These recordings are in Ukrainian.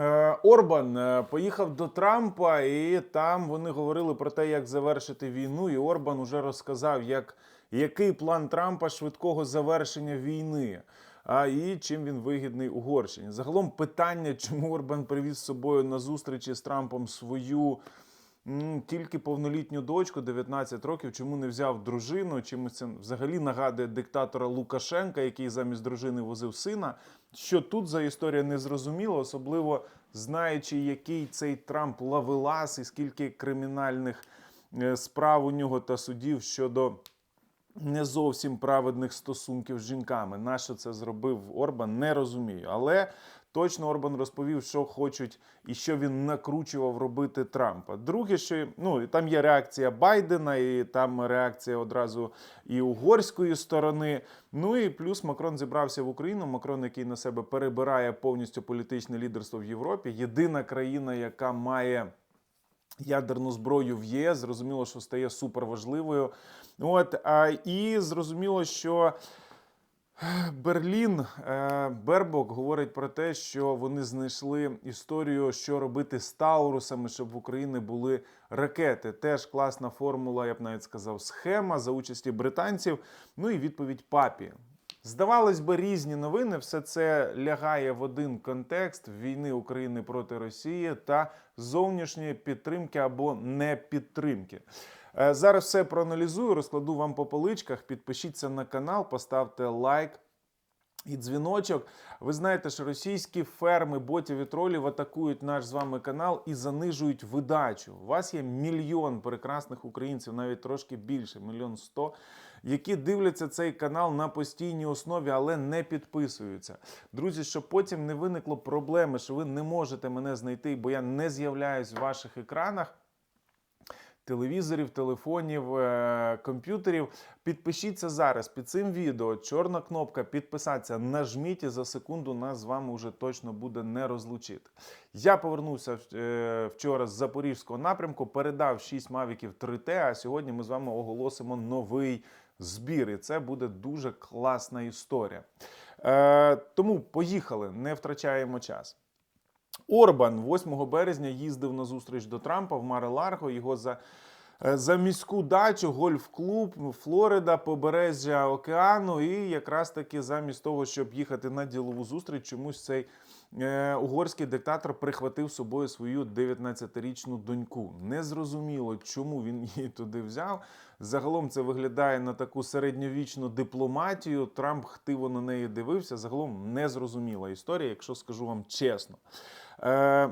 Е, Орбан е, поїхав до Трампа, і там вони говорили про те, як завершити війну. І Орбан уже розказав, як, який план Трампа швидкого завершення війни. А і чим він вигідний Угорщині. Загалом питання, чому Орбан привіз з собою на зустрічі з Трампом свою тільки повнолітню дочку, 19 років, чому не взяв дружину? Чимось це взагалі нагадує диктатора Лукашенка, який замість дружини возив сина. Що тут за історія не зрозуміло, особливо знаючи, який цей Трамп лавелас і скільки кримінальних е, справ у нього та судів щодо не зовсім праведних стосунків з жінками. Нащо це зробив Орбан, не розумію. Але точно Орбан розповів, що хочуть і що він накручував робити Трампа. Друге, що ну там є реакція Байдена, і там реакція одразу і угорської сторони. Ну і плюс Макрон зібрався в Україну. Макрон, який на себе перебирає повністю політичне лідерство в Європі. Єдина країна, яка має ядерну зброю в ЄС. Зрозуміло, що стає суперважливою. От а, і зрозуміло, що. Берлін е, Бербок говорить про те, що вони знайшли історію, що робити з Таурусами, щоб в Україні були ракети. Теж класна формула, я б навіть сказав, схема за участі британців. Ну і відповідь папі. Здавалось би, різні новини. Все це лягає в один контекст війни України проти Росії та зовнішньої підтримки або непідтримки. Е, Зараз все проаналізую, розкладу вам по поличках. Підпишіться на канал, поставте лайк. І дзвіночок. Ви знаєте, що російські ферми ботів і тролів атакують наш з вами канал і занижують видачу. У вас є мільйон прекрасних українців, навіть трошки більше, мільйон сто, які дивляться цей канал на постійній основі, але не підписуються. Друзі, щоб потім не виникло проблеми, що ви не можете мене знайти, бо я не з'являюсь в ваших екранах телевізорів, телефонів, е, комп'ютерів. Підпишіться зараз під цим відео. Чорна кнопка підписатися. Нажміть і за секунду нас з вами вже точно буде не розлучити. Я повернувся е, вчора з запорізького напрямку, передав 6 мавіків 3T, а сьогодні ми з вами оголосимо новий збір. І це буде дуже класна історія. Е, тому поїхали, не втрачаємо час. Орбан 8 березня їздив на зустріч до Трампа в Маре-Ларго. Його за, за міську дачу, гольф-клуб, Флорида, побережжя океану. І якраз таки замість того, щоб їхати на ділову зустріч, чомусь цей е, угорський диктатор прихватив собою свою 19-річну доньку. Незрозуміло, чому він її туди взяв. Загалом це виглядає на таку середньовічну дипломатію. Трамп хтиво на неї дивився. Загалом незрозуміла історія, якщо скажу вам чесно. Е,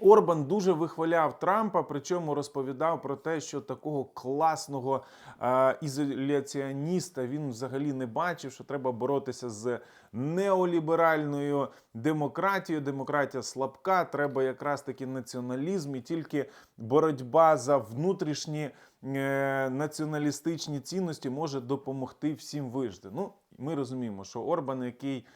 Орбан дуже вихваляв Трампа, причому розповідав про те, що такого класного е, ізоляціоніста він взагалі не бачив, що треба боротися з неоліберальною демократією. Демократія слабка, треба якраз таки націоналізм і тільки боротьба за внутрішні е, націоналістичні цінності може допомогти всім вижити. Ну, ми розуміємо, що Орбан, який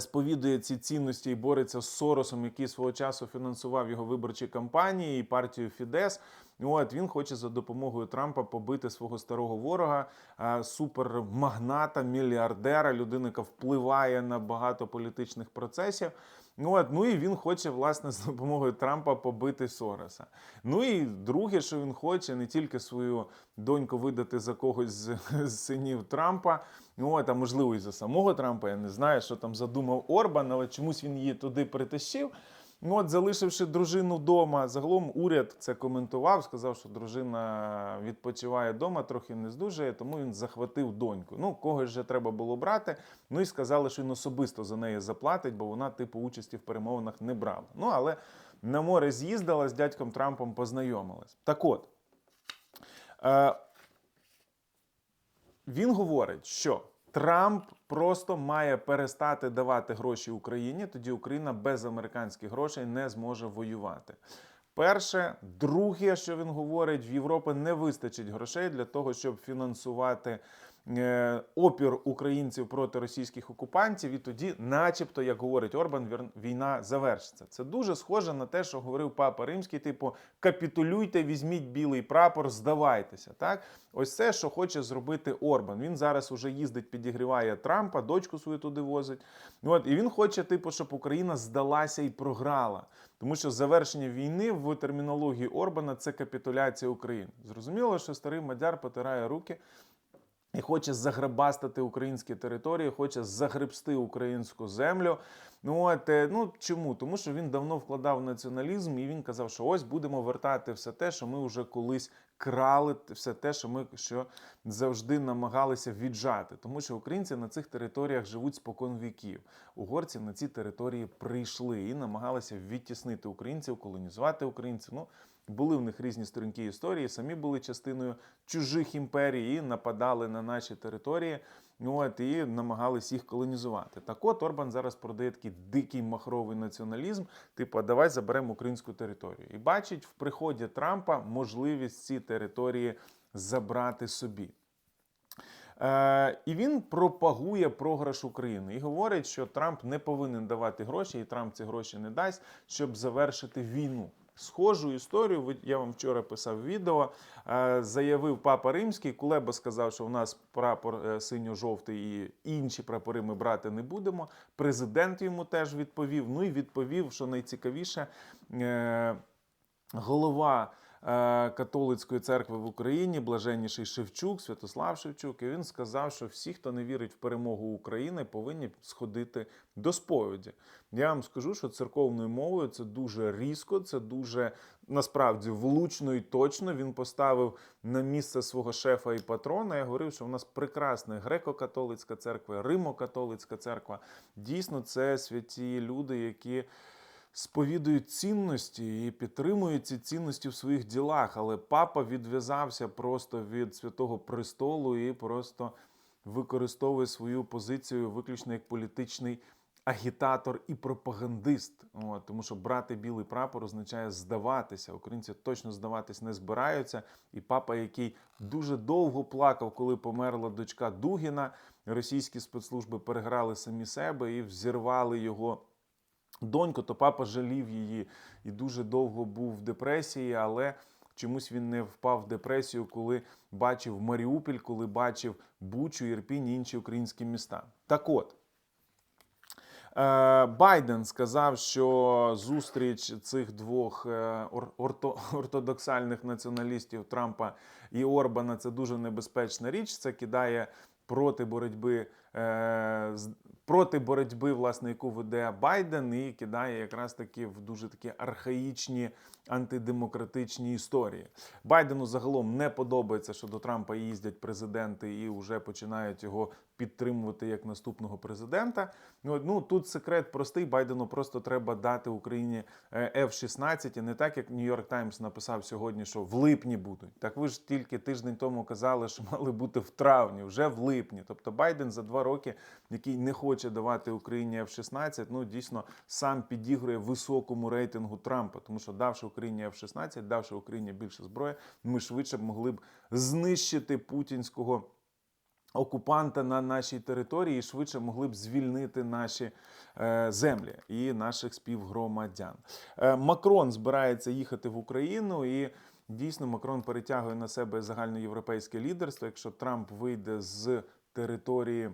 сповідує ці цінності і бореться з Соросом, який свого часу фінансував його виборчі кампанії і партію Фідес. От він хоче за допомогою Трампа побити свого старого ворога, е, супермагната, мільярдера, людина, яка впливає на багато політичних процесів. От, ну і він хоче, власне, з допомогою Трампа побити Сороса. Ну і друге, що він хоче, не тільки свою доньку видати за когось з, з синів Трампа, от, а можливо і за самого Трампа. Я не знаю, що там задумав Орбан, але чомусь він її туди притащив. Ну, от, залишивши дружину вдома, загалом уряд це коментував, сказав, що дружина відпочиває вдома, трохи не здужує, тому він захватив доньку. Ну, когось же треба було брати. Ну і сказали, що він особисто за неї заплатить, бо вона, типу, участі в перемовинах не брала. Ну, але на море з'їздила з дядьком Трампом познайомилась. Так от. Е, він говорить, що Трамп просто має перестати давати гроші Україні, тоді Україна без американських грошей не зможе воювати. Перше, друге, що він говорить, в Європі не вистачить грошей для того, щоб фінансувати опір українців проти російських окупантів, і тоді, начебто, як говорить Орбан, війна завершиться. Це дуже схоже на те, що говорив Папа Римський, типу капітулюйте, візьміть білий прапор, здавайтеся. Так, ось це, що хоче зробити Орбан. Він зараз уже їздить, підігріває Трампа, дочку свою туди возить. От і він хоче, типу, щоб Україна здалася і програла. Тому що завершення війни в термінології Орбана це капітуляція України. Зрозуміло, що старий мадяр потирає руки і хоче заграбастати українські території, хоче загребсти українську землю. Ну от е, ну чому? Тому що він давно вкладав націоналізм, і він казав, що ось будемо вертати все те, що ми вже колись крали, все те, що ми що завжди намагалися віджати. Тому що українці на цих територіях живуть спокон віків. Угорці на ці території прийшли і намагалися відтіснити українців, колонізувати українців. Ну були в них різні сторінки історії, самі були частиною чужих імперій і нападали на наші території. От, і намагались їх колонізувати. Так от Орбан зараз продає такий дикий махровий націоналізм, типу, давай заберемо українську територію. І бачить в приході Трампа можливість ці території забрати собі. Е, і він пропагує програш України і говорить, що Трамп не повинен давати гроші, і Трамп ці гроші не дасть, щоб завершити війну. Схожу історію, я вам вчора писав відео. е, Заявив папа Римський. Кулеба сказав, що в нас прапор е, синьо-жовтий і інші прапори ми брати не будемо. Президент йому теж відповів. Ну і відповів, що найцікавіше, е, голова католицької церкви в Україні, блаженніший Шевчук, Святослав Шевчук, і він сказав, що всі, хто не вірить в перемогу України, повинні сходити до сповіді. Я вам скажу, що церковною мовою це дуже різко, це дуже насправді влучно і точно. Він поставив на місце свого шефа і патрона. Я говорив, що в нас прекрасна греко-католицька церква, римо-католицька церква. Дійсно, це святі люди, які сповідують цінності і підтримують ці цінності в своїх ділах. Але папа відв'язався просто від святого престолу і просто використовує свою позицію виключно як політичний агітатор і пропагандист. От, тому що брати білий прапор означає здаватися. Українці точно здаватись не збираються. І папа, який дуже довго плакав, коли померла дочка Дугіна, російські спецслужби переграли самі себе і взірвали його доньку, то папа жалів її і дуже довго був в депресії, але чомусь він не впав в депресію, коли бачив Маріуполь, коли бачив Бучу, Ірпінь і інші українські міста. Так от. Е, Байден сказав, що зустріч цих двох е, орто- ортодоксальних націоналістів Трампа і Орбана це дуже небезпечна річ. Це кидає проти боротьби проти боротьби, власне, яку веде Байден, і кидає якраз таки в дуже такі архаїчні антидемократичні історії. Байдену загалом не подобається, що до Трампа їздять президенти і вже починають його підтримувати як наступного президента. Ну, ну тут секрет простий. Байдену просто треба дати Україні е, F-16, і не так, як Нью-Йорк Таймс написав сьогодні, що в липні будуть. Так ви ж тільки тиждень тому казали, що мали бути в травні, вже в липні. Тобто Байден за два роки, який не хоче давати Україні F-16, ну дійсно сам підігрує високому рейтингу Трампа, тому що давши Україні F-16, давши Україні більше зброї, ми швидше б могли б знищити путінського окупанта на нашій території і швидше могли б звільнити наші е, землі і наших співгромадян. Е, Макрон збирається їхати в Україну і. Дійсно, Макрон перетягує на себе загальноєвропейське лідерство. Якщо Трамп вийде з території,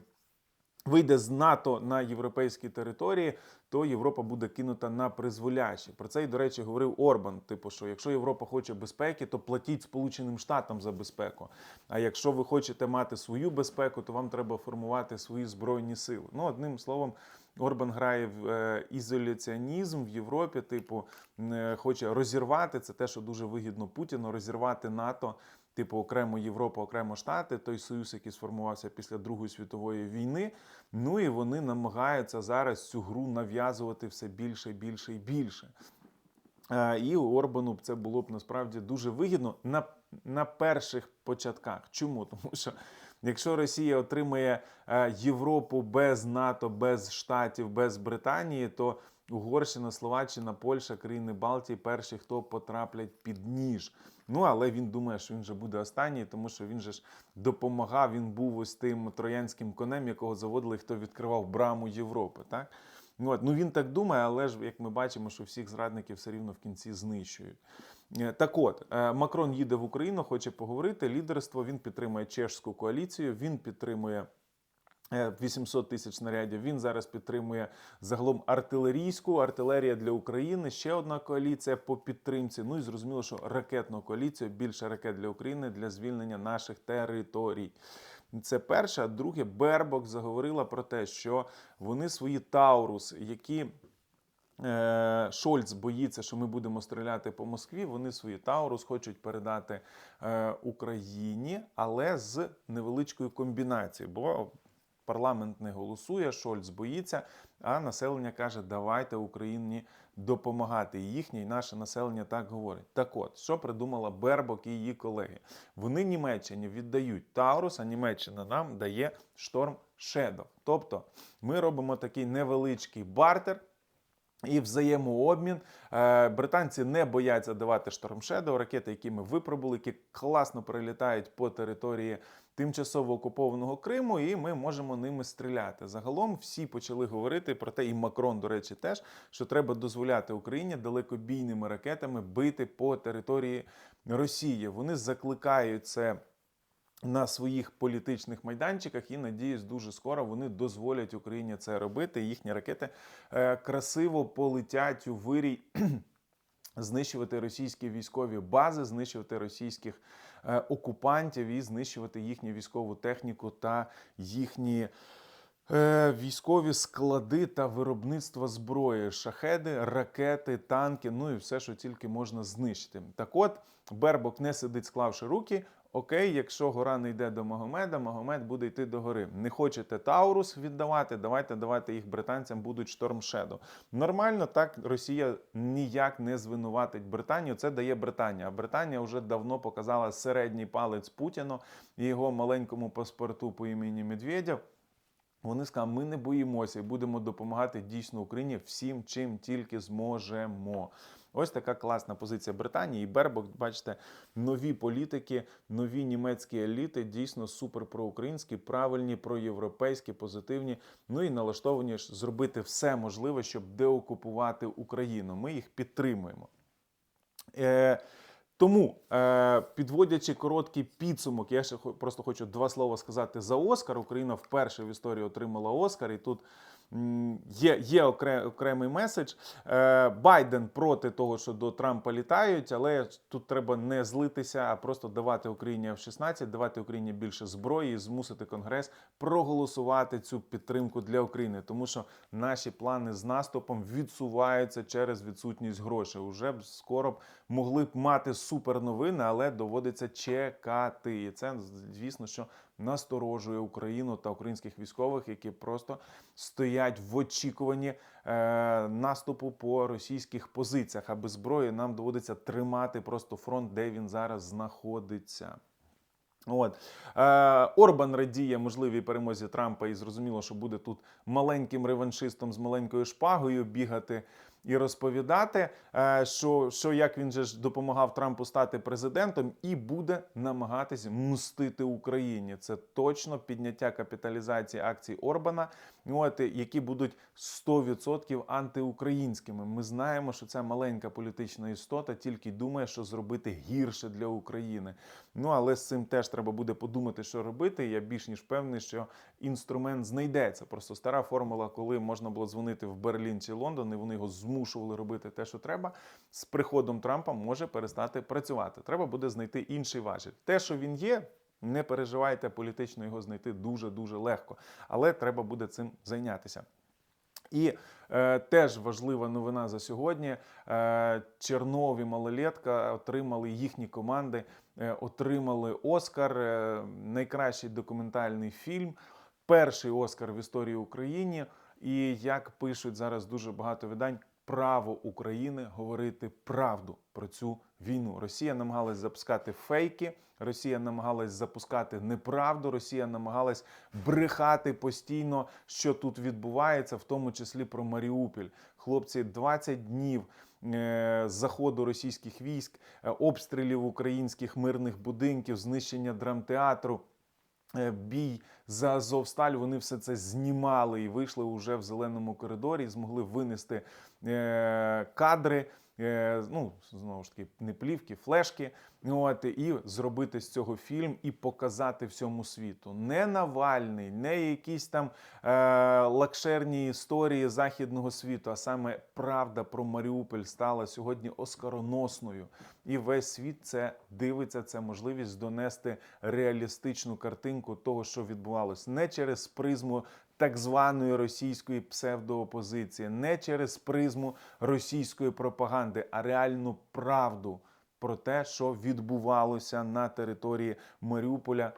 вийде з НАТО на європейські території, то Європа буде кинута на призволяще. Про це й до речі говорив Орбан. Типу, що якщо Європа хоче безпеки, то платіть Сполученим Штатам за безпеку. А якщо ви хочете мати свою безпеку, то вам треба формувати свої збройні сили. Ну, одним словом. Орбан грає в е, ізоляціонізм в Європі, типу, е, хоче розірвати це те, що дуже вигідно Путіну, розірвати НАТО, типу окремо Європа, окремо Штати, той союз, який сформувався після Другої світової війни. Ну і вони намагаються зараз цю гру нав'язувати все більше, більше і більше. Е, І Орбану це було б насправді дуже вигідно на, на перших початках. Чому? Тому що якщо Росія отримає е, Європу без НАТО, без Штатів, без Британії, то Угорщина, Словаччина, Польща, країни Балтії перші, хто потраплять під ніж. Ну але він думає, що він вже буде останній, тому що він же ж допомагав. Він був ось тим троянським конем, якого заводили, хто відкривав браму Європи. Так От, ну він так думає, але ж як ми бачимо, що всіх зрадників все рівно в кінці знищують. Е, Так от, е, Макрон їде в Україну, хоче поговорити. Лідерство він підтримує чешську коаліцію, він підтримує. е, 800 тисяч снарядів. Він зараз підтримує загалом артилерійську артилерія для України. Ще одна коаліція по підтримці. Ну і зрозуміло, що ракетну коаліцію більше ракет для України для звільнення наших територій. Це перше. А друге, Бербок заговорила про те, що вони свої Таурус, які е, Шольц боїться, що ми будемо стріляти по Москві. Вони свої Таурус хочуть передати е, Україні, але з невеличкою комбінацією. Бо парламент не голосує, Шольц боїться, а населення каже, давайте Україні допомагати. Їхнє і наше населення так говорить. Так от, що придумала Бербок і її колеги? Вони Німеччині віддають Таурус, а Німеччина нам дає Шторм Shadow. Тобто ми робимо такий невеличкий бартер. І взаємообмін Е, британці не бояться давати Shadow, ракети, які ми випробували, які класно прилітають по території тимчасово окупованого Криму, і ми можемо ними стріляти. Загалом всі почали говорити про те, і Макрон, до речі, теж що треба дозволяти Україні далекобійними ракетами бити по території Росії. Вони закликають це на своїх політичних майданчиках і надіюсь, дуже скоро вони дозволять Україні це робити. Їхні ракети е, красиво полетять у вирій. Знищувати російські військові бази, знищувати російських окупантів і знищувати їхню військову техніку та їхні е, військові склади та виробництво зброї, шахеди, ракети, танки, ну і все, що тільки можна знищити. Так от Бербок не сидить, склавши руки. Окей, якщо гора не йде до Магомеда, Магомед буде йти до гори. Не хочете Таурус віддавати, давайте давайте їх британцям будуть Шторм Shadow. Нормально, так Росія ніяк не звинуватить Британію. Це дає Британія. А Британія вже давно показала середній палець Путіну і його маленькому паспорту по імені Медведєв. Вони сказали, ми не боїмося і будемо допомагати дійсно Україні всім, чим тільки зможемо. Ось така класна позиція Британії. І Бербок, бачите, нові політики, нові німецькі еліти дійсно супер проукраїнські, правильні, проєвропейські, позитивні. Ну і налаштовані ж зробити все можливе, щоб деокупувати Україну. Ми їх підтримуємо. Е, тому, е, підводячи короткий підсумок, я ще просто хочу два слова сказати за Оскар. Україна вперше в історії отримала Оскар, і тут є, є окремий меседж. Е, Байден проти того, що до Трампа літають, але тут треба не злитися, а просто давати Україні F-16, давати Україні більше зброї, і змусити Конгрес проголосувати цю підтримку для України, тому що наші плани з наступом відсуваються через відсутність грошей. Уже б скоро б могли б мати супер новини, але доводиться чекати. І це звісно, що насторожує Україну та українських військових, які просто стоять в очікуванні е, наступу по російських позиціях. А без зброї нам доводиться тримати просто фронт, де він зараз знаходиться. От е, Орбан радіє можливій перемозі Трампа, і зрозуміло, що буде тут маленьким реваншистом з маленькою шпагою бігати і розповідати, е, що, що як він же ж допомагав Трампу стати президентом, і буде намагатися мстити Україні. Це точно підняття капіталізації акцій Орбана, от, які будуть 100% антиукраїнськими. Ми знаємо, що ця маленька політична істота тільки думає, що зробити гірше для України. Ну але з цим теж треба буде подумати, що робити. Я більш ніж певний, що інструмент знайдеться. Просто стара формула, коли можна було дзвонити в Берлін чи Лондон, і вони його змушували робити те, що треба. З приходом Трампа може перестати працювати. Треба буде знайти інший важіль. Те, що він є. Не переживайте, політично його знайти дуже дуже легко, але треба буде цим зайнятися. І е, теж важлива новина за сьогодні. Е, Чернові малолетка отримали їхні команди, е, отримали Оскар, е, найкращий документальний фільм, перший Оскар в історії України. І як пишуть зараз дуже багато видань, право України говорити правду про цю війну. Росія намагалась запускати фейки, Росія намагалась запускати неправду, Росія намагалась брехати постійно, що тут відбувається, в тому числі про Маріуполь. Хлопці, 20 днів е, заходу російських військ, е, обстрілів українських мирних будинків, знищення драмтеатру. Е, Бій за Азовсталь, вони все це знімали і вийшли уже в зеленому коридорі, змогли винести е, кадри, ну знову ж таки, не плівки, флешки. От, і зробити з цього фільм і показати всьому світу. Не Навальний, не якісь там е, лакшерні історії західного світу, а саме правда про Маріуполь стала сьогодні оскароносною. І весь світ це дивиться. Це можливість донести реалістичну картинку того, що відбувалось, не через призму так званої російської псевдоопозиції, не через призму російської пропаганди, а реальну правду про те, що відбувалося на території Маріуполя.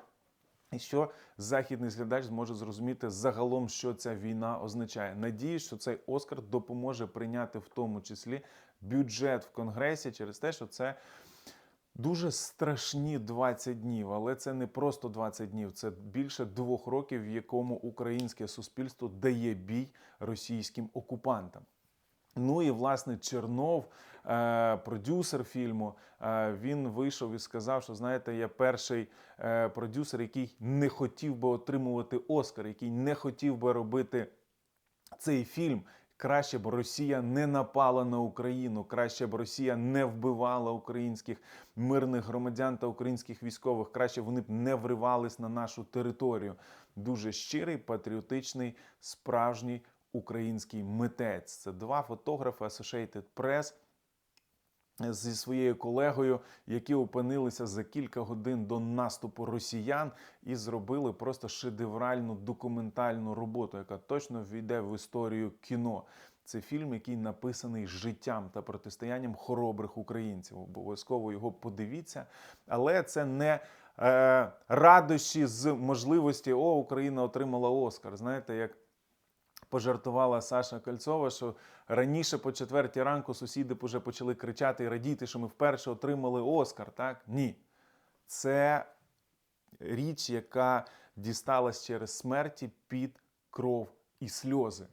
І що західний глядач зможе зрозуміти загалом, що ця війна означає. Надіюсь, що цей Оскар допоможе прийняти в тому числі бюджет в Конгресі через те, що це дуже страшні 20 днів, але це не просто 20 днів, це більше двох років, в якому українське суспільство дає бій російським окупантам. Ну і власне Чернов, е, продюсер фільму, е, він вийшов і сказав, що знаєте, я перший е, продюсер, який не хотів би отримувати Оскар, який не хотів би робити цей фільм. Краще б Росія не напала на Україну, краще б Росія не вбивала українських мирних громадян та українських військових. Краще вони б не вривались на нашу територію. Дуже щирий, патріотичний, справжній український митець. Це два фотографи Associated Press зі своєю колегою, які опинилися за кілька годин до наступу росіян і зробили просто шедевральну документальну роботу, яка точно війде в історію кіно. Це фільм, який написаний життям та протистоянням хоробрих українців. Обов'язково його подивіться, але це не е, радощі з можливості О, Україна отримала Оскар. Знаєте, як пожартувала Саша Кольцова, що раніше по четвертій ранку сусіди вже почали кричати і радіти, що ми вперше отримали Оскар. Так? Ні. Це річ, яка дісталась через смерті під кров і сльози.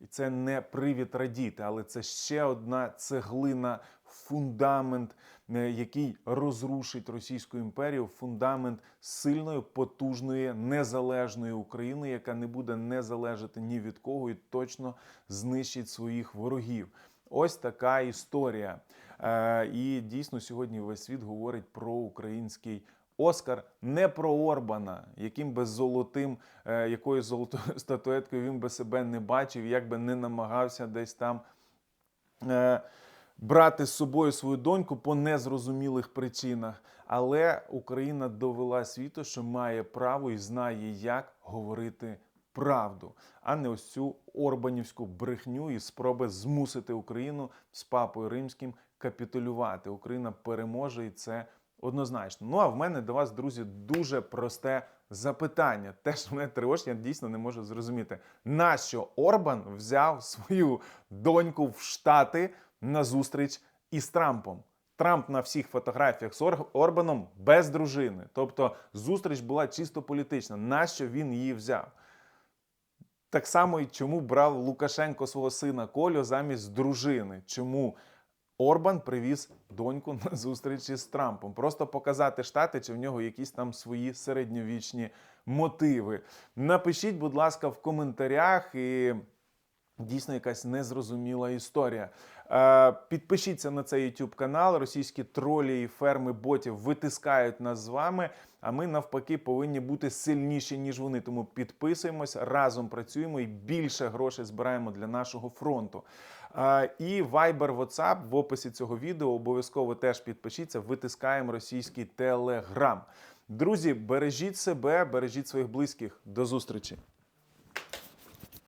І це не привід радіти, але це ще одна цеглина, фундамент, е, який розрушить Російську імперію, фундамент сильної, потужної, незалежної України, яка не буде не залежати ні від кого і точно знищить своїх ворогів. Ось така історія. Е, І дійсно сьогодні весь світ говорить про український. Оскар не про Орбана, яким би золотим, е, якою золотою статуеткою він би себе не бачив, як би не намагався десь там брати з собою свою доньку по незрозумілих причинах. Але Україна довела світу, що має право і знає, як говорити правду, а не ось цю орбанівську брехню і спроби змусити Україну з папою римським капітулювати. Україна переможе і це однозначно. Ну а в мене до вас, друзі, дуже просте запитання. Теж мене тривожить, я дійсно не можу зрозуміти, нащо Орбан взяв свою доньку в Штати на зустріч із Трампом. Трамп на всіх фотографіях з Орбаном без дружини. Тобто зустріч була чисто політична. Нащо він її взяв? Так само і чому брав Лукашенко свого сина Колю замість дружини? Чому Орбан привіз доньку на зустрічі з Трампом? Просто показати штати, чи в нього якісь там свої середньовічні мотиви. Напишіть, будь ласка, в коментарях і. Дійсно, якась незрозуміла історія. Е, підпишіться на цей YouTube канал. Російські тролі і ферми ботів витискають нас з вами. А ми навпаки повинні бути сильніші ніж вони. Тому підписуємось, разом працюємо і більше грошей збираємо для нашого фронту. Е, і Viber, WhatsApp в описі цього відео обов'язково теж підпишіться. Витискаємо російський телеграм. Друзі, бережіть себе, бережіть своїх близьких. До зустрічі.